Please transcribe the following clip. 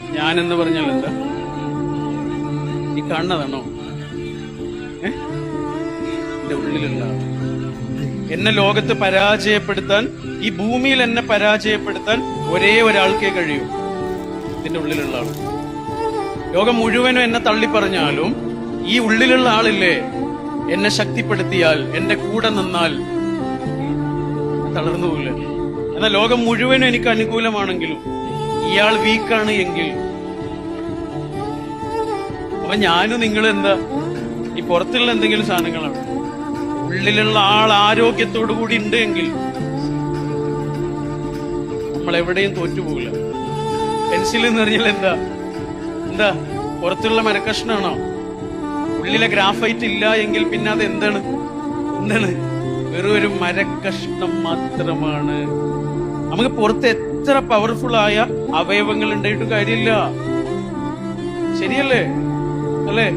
ഞാനെന്ന് പറഞ്ഞാൽ എന്താ? ഈ കാണുന്നതാണോ ഏ? എന്റെ ഉള്ളിലുള്ള എന്നെ ലോകത്ത് പരാജയപ്പെടുത്താൻ ഈ ഭൂമിയിൽ എന്നെ പരാജയപ്പെടുത്താൻ ഒരേ ഒരാൾക്കേ കഴിയൂ. ഇതിന്റെ ഉള്ളിലുള്ള ആൾ ലോകം മുഴുവനും എന്നെ തള്ളിപ്പറഞ്ഞാലും ഈ ഉള്ളിലുള്ള ആളില്ലേ? എന്നെ ശക്തിപ്പെടുത്തിയാൽ എന്റെ കൂടെ നിന്നാൽ തളർന്നു പോകില്ല? എന്നാൽ ലോകം മുഴുവനും എനിക്ക് അനുകൂലമാണെങ്കിലും ഇയാൾ വീക്കാണ് എങ്കിൽ. അപ്പൊ ഞാനും നിങ്ങൾ എന്താ? ഈ പുറത്തുള്ള എന്തെങ്കിലും സാധനങ്ങളാണ്. ഉള്ളിലുള്ള ആൾ ആരോഗ്യത്തോടു കൂടി ഉണ്ട് എങ്കിൽ നമ്മൾ എവിടെയും തോറ്റുപോകില്ല പെൻസിൽ എന്ന് പറഞ്ഞാൽ എന്താ? എന്താ? പുറത്തുള്ള മരക്കഷ്ണാണോ ഉള്ളിലെ ഗ്രാഫൈറ്റ് ഇല്ല എങ്കിൽ പിന്നെ അത് എന്താണ് എന്താണ്? വെറും ഒരു മരക്കഷ്ണം മാത്രമാണ്. നമുക്ക് പുറത്ത് എത്ര പവർഫുൾ ആയ അവയവങ്ങൾ ഉണ്ടായിട്ട് കാര്യമില്ല. ശരിയല്ലേ? അല്ലേ?